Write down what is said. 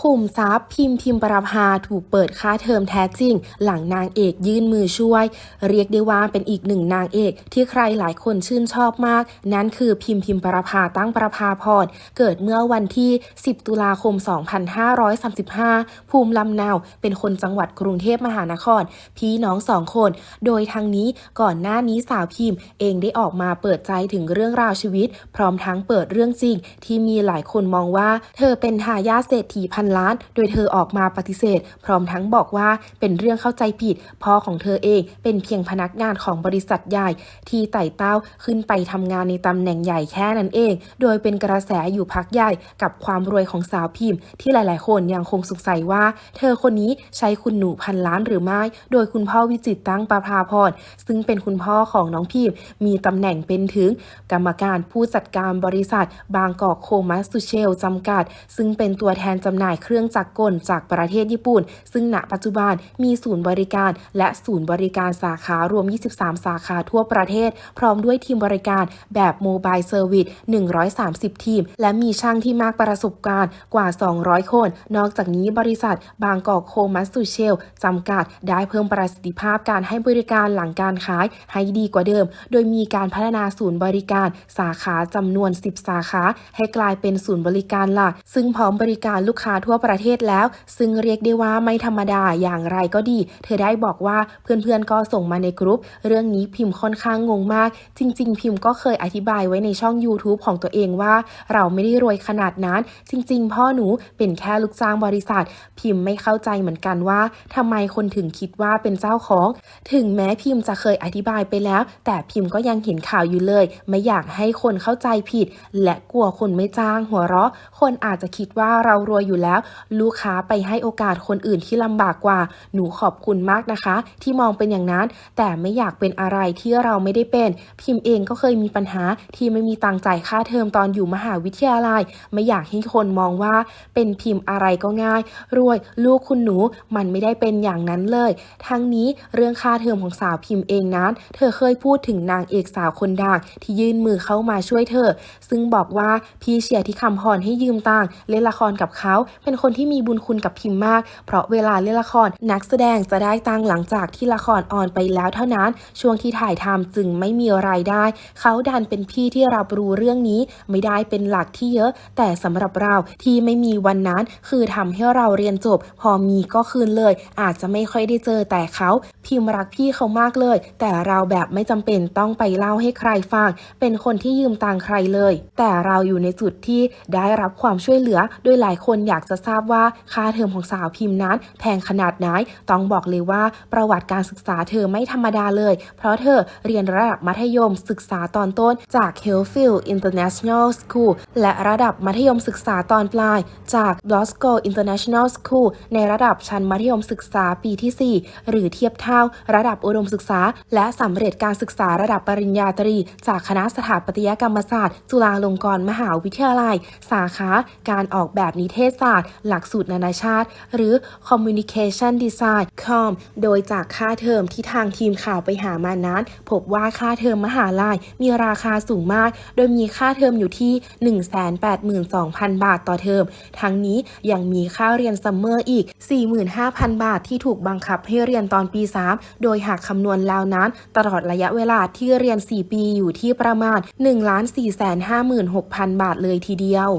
ขุมทรัพย์พิมพ์พิมพ์ประภาถูกเปิดค่าเทอมแท้จริง หลังนางเอกยื่นมือช่วย เรียกได้ว่าเป็นอีกหนึ่งนางเอก ที่ใครหลายคนชื่นชอบมาก นั่นคือพิมพ์พิมพ์ประภาตั้งประภาพรเกิดเมื่อวันที่ 10 ตุลาคม 2535 ภูมิลำเนาเป็นคนจังหวัดกรุงเทพมหานคร พี่น้องสองคน โดยทางนี้ก่อนหน้านี้สาวพิมพ์ เองได้ออกมาเปิดใจถึงเรื่องราวชีวิต พร้อมทั้งเปิดเรื่องจริง ที่มีหลายคนมองว่า เธอเป็นทายาทเศรษฐีพันล้าน โดยเธอออกมาปฏิเสธ พร้อมทั้งบอกว่าเป็นเรื่องเข้าใจผิดพ่อของเธอเองเป็นเพียงพนักงานของบริษัทใหญ่ ที่ไต่เต้าขึ้นไปทำงานในตำแหน่งใหญ่แค่นั้นเอง โดยเป็นกระแสอยู่พักใหญ่กับความรวยของสาวพิมพ์ ที่หลาย ๆ คนยังคงสงสัยว่า เธอคนนี้ใช้คุณหนูพันล้านหรือไม่ โดยคุณพ่อวิจิตตั้งประภาพรซึ่งเป็นคุณพ่อของน้องพิมพ์ มีตำแหน่งเป็นถึง กรรมการผู้จัดการบริษัท บางกอกโคมัสตูเชลจำกัด ซึ่งเป็นตัวแทนจำหน่ายนายเครื่องจักรกลจากประเทศญี่ปุ่น ซึ่งณปัจจุบันมีศูนย์บริการ และศูนย์บริการสาขารวม 23 สาขาทั่วประเทศ พร้อมด้วยทีมบริการแบบโมบายเซอร์วิส 130 ทีม และมีช่างที่มากประสบการณ์กว่า 200 คน นอกจากนี้บริษัทบางกอกโคมัสตูเชลจำกัดได้เพิ่มประสิทธิภาพการให้บริการหลังการขายให้ดีกว่าเดิม โดยมีการพัฒนาศูนย์บริการสาขาจำนวน 10 สาขา ให้กลายเป็นศูนย์บริการหลัก ซึ่งพร้อมบริการลูกค้าทั่วประเทศแล้ว ซึ่งเรียกได้ว่าไม่ธรรมดาอย่างไรก็ดี เธอได้บอกว่าเพื่อนๆก็ส่งมาในกรุ๊ป เรื่องนี้พิมพ์ค่อนข้างงงมาก จริง ๆ พิมพ์ก็เคยอธิบายไว้ในช่อง YouTube ของตัวเองว่า เราไม่ได้รวยขนาดนั้น จริง ๆ พ่อหนูเป็นแค่ลูกจ้างบริษัท พิมพ์ไม่เข้าใจเหมือนกันว่าทำไมคนถึงคิดว่าเป็นเจ้าของ ถึงแม้พิมพ์จะเคยอธิบายไปแล้ว แต่พิมพ์ก็ยังเห็นข่าวอยู่เลย ไม่อยากให้คนเข้าใจผิด และกลัวคนไม่จ้างหัวเราะ คนอาจจะคิดว่าเรารวยอยู่แล้ว ลูกค้าไปให้โอกาสคนอื่นที่ลำบากกว่า หนูขอบคุณมากนะคะ ที่มองเป็นอย่างนั้น แต่ไม่อยากเป็นอะไรที่เราไม่ได้เป็น พิมพ์เองก็เคยมีปัญหาที่ไม่มีตังค์จ่ายค่าเทอมตอนอยู่มหาวิทยาลัย ไม่อยากให้คนมองว่าเป็นพิมพ์อะไรก็ง่าย รวยลูกคุณหนูมันไม่ได้เป็นอย่างนั้นเลย ทั้งนี้เรื่องค่าเทอมของสาวพิมพ์เองนั้น เธอเคยพูดถึงนางเอกสาวคนดังที่ยื่นมือเข้ามาช่วยเธอ ซึ่งบอกว่าพี่เชียร์ที่คำพรให้ยืมตังค์เล่นละครกับเขาเป็นคนที่มีบุญคุณกับพิมพ์มาก เพราะเวลาเล่นละครนักแสดงจะได้ตังหลังจากที่ละครออนไปแล้วเท่านั้น ช่วงที่ถ่ายทำจึงไม่มีรายได้ เขาดันเป็นพี่ที่รับรู้เรื่องนี้ไม่ได้เป็นหลักที่เยอะ แต่สำหรับเราที่ไม่มีวันนั้น คือทำให้เราเรียนจบ พอมีก็คืนเลย อาจจะไม่ค่อยได้เจอแต่เขา พิมพ์รักพี่เขามากเลย แต่เราแบบไม่จำเป็นต้องไปเล่าให้ใครฟังเป็นคนที่ยืมตังใครเลย แต่เราอยู่ในจุดที่ได้รับความช่วยเหลือโดยหลายคนอยากจะทราบว่าค่าเทอมของสาวพิมพ์นั้นแพงขนาดไหน ต้องบอกเลยว่าประวัติการศึกษาเธอไม่ธรรมดาเลย เพราะเธอเรียนระดับมัธยมศึกษาตอนต้นจาก Hillfield International School และระดับมัธยมศึกษาตอนปลาย จาก Glasgow International School ในระดับชั้นมัธยมศึกษาปีที่ 4 หรือเทียบเท่าระดับอุดมศึกษา และสำเร็จการศึกษาระดับปริญญาตรี จากคณะสถาปัตยกรรมศาสตร์ จุฬาลงกรณ์มหาวิทยาลัย สาขา การออกแบบนิเทศศาสตร์ หลักสูตรนานาชาติ หรือ Communication Design com โดยจากค่าเทอมที่ทางทีมข่าวไปหามานั้น พบว่าค่าเทอมมหาลัยมีราคาสูงมาก โดยมีค่าเทอมอยู่ที่ 182,000 บาทต่อเทอม ทั้งนี้ยังมีค่าเรียนซัมเมอร์อีก 45,000 บาทที่ถูกบังคับให้เรียนตอนปี 3 โดยหากคำนวณแล้วนั้น ตลอดระยะเวลาที่เรียน 4 ปีอยู่ที่ประมาณ 1 4 5 6 0 0 0 บาทเลยทีเดียว